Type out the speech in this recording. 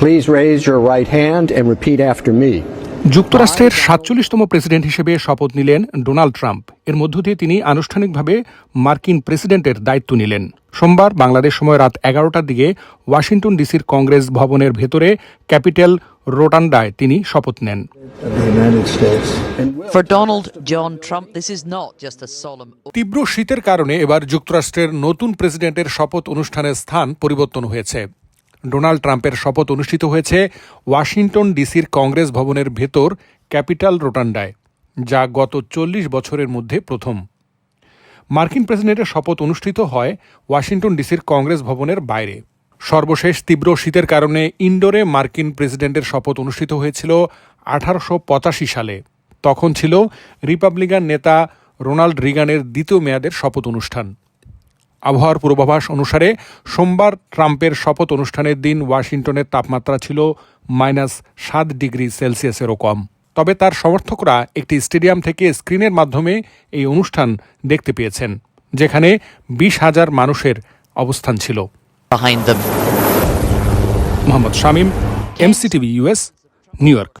Please raise your right hand and repeat after me. যুক্তরাষ্ট্রের সাতচল্লিশতম president হিসেবে শপথ নিলেন ডোনাল্ড ট্রাম্প এর মধ্য দিয়ে তিনি আনুষ্ঠানিকভাবে মার্কিন প্রেসিডেন্টের দায়িত্ব নিলেন সোমবার বাংলাদেশ সময় রাত এগারোটার দিকে ওয়াশিংটন ডিসির কংগ্রেস ভবনের ভেতরে ক্যাপিটাল রোটান্ডায় তিনি শপথ নেন of the United States. For Donald John Trump, this is not just a solemn তীব্র শীতের কারণে এবার যুক্তরাষ্ট্রের নতুন প্রেসিডেন্টের শপথ অনুষ্ঠানের স্থান পরিবর্তন হয়েছে ডোনাল্ড ট্রাম্পের শপথ অনুষ্ঠিত হয়েছে ওয়াশিংটন ডিসির কংগ্রেস ভবনের ভেতর ক্যাপিটাল রোটান্ডায়, যা গত চল্লিশ বছরের মধ্যে প্রথম। মার্কিন প্রেসিডেন্টের শপথ অনুষ্ঠিত হয় ওয়াশিংটন ডিসির কংগ্রেস ভবনের বাইরে। সর্বশেষ তীব্র শীতের কারণে ইন্ডোরে মার্কিন প্রেসিডেন্টের শপথ অনুষ্ঠিত হয়েছিল আঠারোশো পঁচাশি সালে। তখন ছিল রিপাবলিকান নেতা রোনাল্ড রিগানের দ্বিতীয় মেয়াদের শপথ অনুষ্ঠান। আবহাওয়ার পূর্বাভাস অনুসারে সোমবার ট্রাম্পের শপথ অনুষ্ঠানের দিন ওয়াশিংটনের তাপমাত্রা ছিল মাইনাস সাত ডিগ্রি সেলসিয়াসেরও কম। তবে তার সমর্থকরা একটি স্টেডিয়াম থেকে স্ক্রিনের মাধ্যমে এই অনুষ্ঠান দেখতে পেয়েছেন যেখানে বিশ হাজার মানুষের অবস্থান ছিল. Mohammad Shamim MCTV US New York.